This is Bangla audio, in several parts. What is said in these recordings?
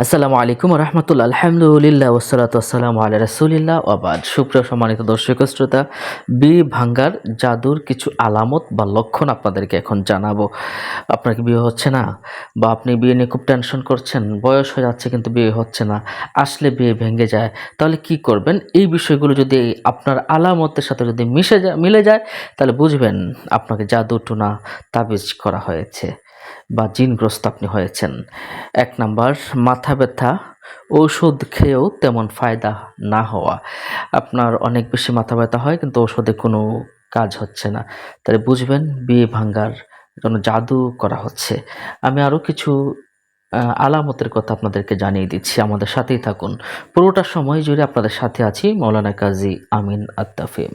আসসালামু আলাইকুম রহমতুল্লাহ। আলহামদুলিল্লাহ ওসালাত আসসালামু আল্লাহ রসুলিল্লাহ। ওবাদ সুপ্রিয় সম্মানিত দর্শক শ্রোতা বিয়ে ভাঙ্গার জাদুর কিছু আলামত বা লক্ষণ আপনাদেরকে এখন জানাব। আপনার কি বিয়ে হচ্ছে না? বা আপনি বিয়ে নিয়ে খুব টেনশন করছেন, বয়স হয়ে যাচ্ছে কিন্তু বিয়ে হচ্ছে না, আসলে বিয়ে ভেঙে যায়, তাহলে কি করবেন? এই বিষয়গুলো যদি আপনার আলামতের সাথে যদি মিশে যায়, মিলে যায়, তাহলে বুঝবেন আপনাকে জাদু টুনা তাবিজ করা হয়েছে। বা জিনগ্রস্ত আপনি হয়েছেন। এক নাম্বার, মাথা ব্যথা, ওষুধ খেয়েও তেমন ফায়দা না হওয়া। আপনার অনেক বেশি মাথা ব্যথা হয়, কিন্তু ওষুধে কোনো কাজ হচ্ছে না। তাহলে বুঝবেন, বিয়ে ভাঙ্গার জন্য জাদু করা হচ্ছে। আমি আরও কিছু আলামতের কথা আপনাদেরকে জানিয়ে দিচ্ছি। আমাদের সাথেই থাকুন। পুরোটা সময় জুড়ে আপনাদের সাথে আছি মৌলানা কাজী আমিন আত্তাফিম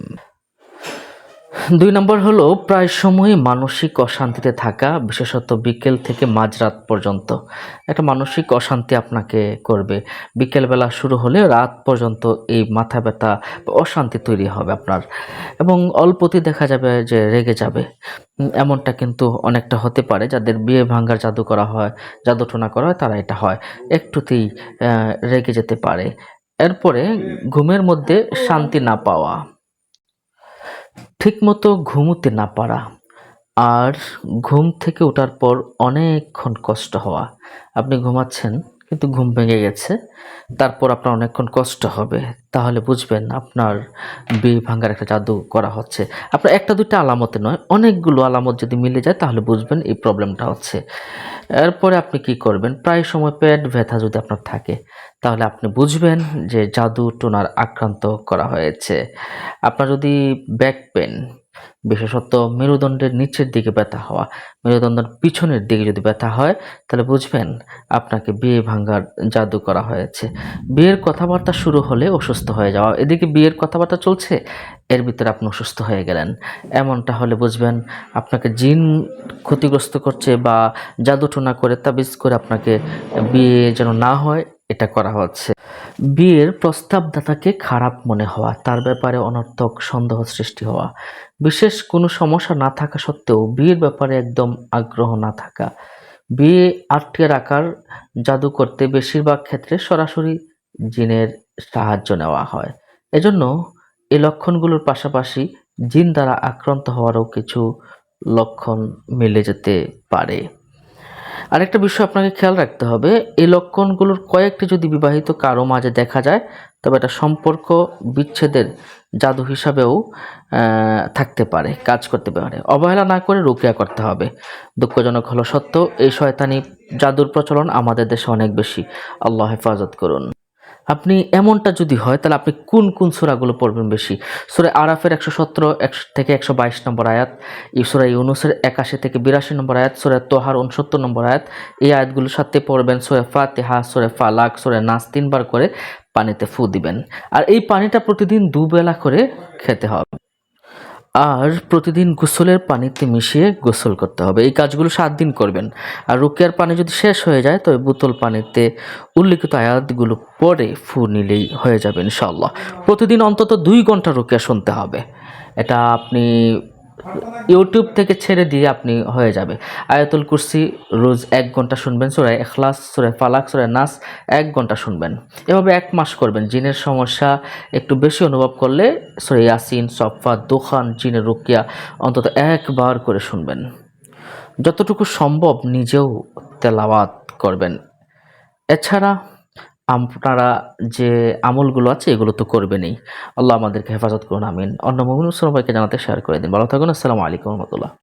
দুই নম্বর হলো, প্রায় সময় মানসিক অশান্তিতে থাকা, বিশেষত বিকেল থেকে মাঝরাত পর্যন্ত। একটা মানসিক অশান্তি আপনাকে করবে। বিকেলবেলা শুরু হলে রাত পর্যন্ত এই মাথা ব্যথা, অশান্তি তৈরি হবে আপনার। এবং অল্পতেই দেখা যাবে যে রেগে যাবে। এমনটা কিন্তু অনেকটা হতে পারে। যাদের বিয়ে ভাঙ্গার জাদু করা হয়, জাদু টোনা করা হয়, তারা এটা হয়। একটুতেই রেগে যেতে পারে। এরপরে ঘুমের মধ্যে শান্তি না পাওয়া। ঠিকমতো ঘুমোতে না পারা আর ঘুম থেকে ওঠার পর অনেকক্ষণ কষ্ট হওয়া। আপনি ঘুমাচ্ছেন, কিন্তু ঘুম ভেঙে গেছে। তারপর আপনার অনেকক্ষণ কষ্ট হবে। তাহলে বুঝবেন আপনার বিয়ে ভাঙ্গার একটা জাদু করা হচ্ছে। আপনার একটা দুইটা আলামতে নয়, অনেকগুলো আলামত যদি মিলে যায়, তাহলে বুঝবেন এই প্রবলেমটা হচ্ছে। এরপরে আপনি কি করবেন? প্রায় সময় পেট ব্যথা যদি আপনার থাকে, তাহলে আপনি বুঝবেন যে জাদু টোনার আক্রান্ত করা হয়েছে। আপনার যদি ব্যাক পেন বিশেষত মেরুদণ্ডের নিচের দিকে ব্যথা হওয়া, মেরুদণ্ডের পিছনের দিকে যদি ব্যথা হয়, তাহলে বুঝবেন আপনাকে বিয়ে ভাঙ্গার জাদু করা হয়েছে। বিয়ের কথাবার্তা শুরু হলে অসুস্থ হয়ে যাওয়া। এদিকে বিয়ের কথাবার্তা চলছে এর ভিতরে আপনি অসুস্থ হয়ে গেলেন। এমনটা হলে বুঝবেন আপনাকে জিন ক্ষতিগ্রস্ত করছে বা জাদু টোনা করে তাবিজ করে আপনাকে বিয়ে যেন না হয়, এটা করা হচ্ছে। বিয়ের প্রস্তাবদাতাকে খারাপ মনে হওয়া, তার ব্যাপারে অনর্থক সন্দেহ সৃষ্টি হওয়া। বিশেষ কোনো সমস্যা না থাকা সত্ত্বেও বিয়ের ব্যাপারে একদম আগ্রহ না থাকা। বিয়ে আটকে রাখার জাদু করতে বেশিরভাগ ক্ষেত্রে সরাসরি জিনের সাহায্য নেওয়া হয়। এজন্য এই লক্ষণগুলোর পাশাপাশি জিন দ্বারা আক্রান্ত হওয়ারও কিছু লক্ষণ মিলে যেতে পারে। আরেকটা বিষয় আপনাকে খেয়াল রাখতে হবে, এই লক্ষণগুলোর কয়েকটি যদি বিবাহিত কারও মাঝে দেখা যায়, তবে এটা সম্পর্ক বিচ্ছেদের জাদু হিসাবেও থাকতে পারে, কাজ করতে পারে। অবহেলা না করে রুকিয়া করতে হবে। দুঃখজনক হলো সত্য এই শয়তানি জাদুর প্রচলন আমাদের দেশে অনেক বেশি। আল্লাহ হেফাজত করুন। আপনি এমনটা যদি হয়, তাহলে আপনি কোন কোন সুরাগুলো পড়বেন বেশি? সুরে আরাফের একশো সতেরো, একশো, থেকে একশো বাইশ নম্বর আয়াত সূরা ইউনুসের একাশি থেকে বিরাশি নম্বর আয়াত, সুরে তোহার উনসত্তর নম্বর আয়াত, এই আয়াতগুলোর সাথে পড়বেন সুরে ফাতেহা, সুরে ফালাক, সুরে নাস তিনবার করে পানিতে ফু দিবেন। আর এই পানিটা প্রতিদিন দুবেলা করে খেতে হবে। আর প্রতিদিন গোসলের পানিতে মিশিয়ে গোসল করতে হবে। এই কাজগুলো সাত দিন করবেন। আর রুকিয়ার পানি যদি শেষ হয়ে যায়, তবে বোতল পানিতে উল্লিখিত আয়াতগুলো পরে ফু নিলেই হয়ে যাবে ইনশাল্লাহ প্রতিদিন অন্তত দুই ঘণ্টা রুকিয়া শুনতে হবে। এটা আপনি ইউটিউব থেকে ছেড়ে দিয়ে আপনি হয়ে যাবে। আয়াতুল কুরসি রোজ এক ঘণ্টা শুনবেন সুরায় এখলাস সুরায় ফালাক সুরায় নাস এক ঘণ্টা শুনবেন। এভাবে এক মাস করবেন। জিনের সমস্যা একটু বেশি অনুভব করলে সুরে ইয়াসিন সফা দোকান জিনের রুকিয়া অন্তত একবার করে শুনবেন। যতটুকু সম্ভব নিজেও তেলাওয়াত করবেন। এছাড়া আপনারা যে আমলগুলো আছে, এগুলো তো করবেনই। আল্লাহ আমাদেরকে হেফাজত করুন, আমিন। অন্য মমিন সবাইকে জানাতে শেয়ার করে দিন। ভালো থাকুন, আসসালামু আলাইকুম রহমতুল্লাহ।